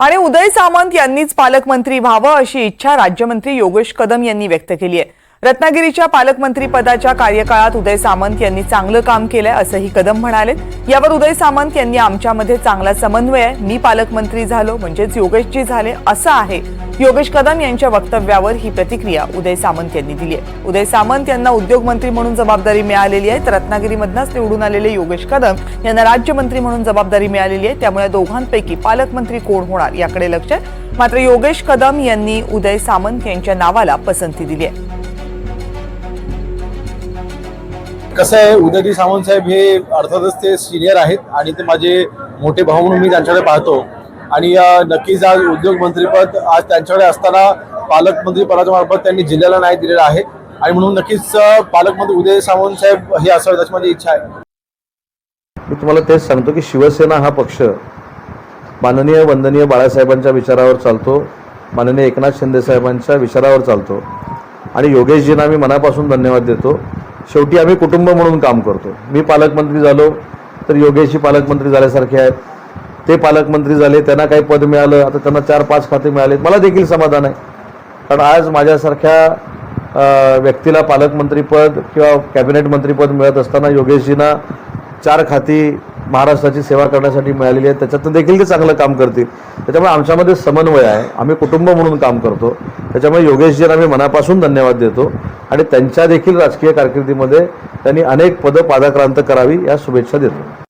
आणि उदय सामंत यांनीच पालकमंत्री व्हावं अशी इच्छा राज्यमंत्री योगेश कदम यांनी व्यक्त केली आहे. रत्नागिरीच्या पालकमंत्रीपदाच्या कार्यकाळात उदय सामंत यांनी चांगलं काम केलंय असंही कदम म्हणाले यावर उदय सामंत यांनी आमच्यामध्ये चांगला समन्वय आहे. मी पालकमंत्री झालो म्हणजेच योगेशजी झाले असं आहे. योगेश कदम यांच्या वक्तव्यावर ही प्रतिक्रिया उदय सामंत यांनी दिली आहे. उदय सामंत यांना उद्योगमंत्री म्हणून जबाबदारी मिळालेली आहे तर रत्नागिरीमधनंच निवडून आलेले योगेश कदम यांना राज्यमंत्री म्हणून जबाबदारी मिळालेली आहे. त्यामुळे दोघांपैकी पालकमंत्री कोण होणार याकडे लक्ष आहे. मात्र योगेश कदम यांनी उदय सामंत यांच्या नावाला पसंती दिली आहे. कसं आहे उदयजी सावंत साहेब हे अर्थातच ते सिनियर आहेत आणि ते माझे मोठे भाऊ म्हणून मी त्यांच्याकडे पाहतो. आणि नक्कीच आज उद्योगमंत्रीपद आज त्यांच्याकडे असताना पालकमंत्रीपदाच्या मार्फत त्यांनी जिल्ह्याला न्याय दिलेला आहे. आणि म्हणून नक्कीच पालकमंत्री उदय सावंत साहेब हे असावेत अशी माझी इच्छा आहे. मी तुम्हाला तेच सांगतो की शिवसेना हा पक्ष माननीय वंदनीय बाळासाहेबांच्या विचारावर चालतो. माननीय एकनाथ शिंदे साहेबांच्या विचारावर चालतो. आणि योगेशजींना मी मनापासून धन्यवाद देतो. शेवटी आम्ही कुटुंब म्हणून काम करतो मी पालकमंत्री झालो तर योगेशी पालकमंत्री झाल्यासारखे आहेत. ते पालकमंत्री झाले त्यांना काही पद मिळालं आता त्यांना चार पाच खाते मिळाले. मला देखील समाधान आहे. कारण आज माझ्यासारख्या व्यक्तीला पालकमंत्रीपद किंवा कॅबिनेट मंत्रीपद मिळत असताना योगेशजींना चार खाती महाराष्ट्राची सेवा करण्यासाठी मिळालेली आहे. त्याच्यातून देखील ते चांगलं काम करतील. त्याच्यामुळे आमच्यामध्ये समन्वय आहे. आम्ही कुटुंब म्हणून काम करतो. त्याच्यामुळे योगेशजींना आम्ही मनापासून धन्यवाद देतो. आणि त्यांच्या देखील राजकीय कारकिर्दीमध्ये त्यांनी अनेक पदं पादाक्रांत करावी या शुभेच्छा देतो.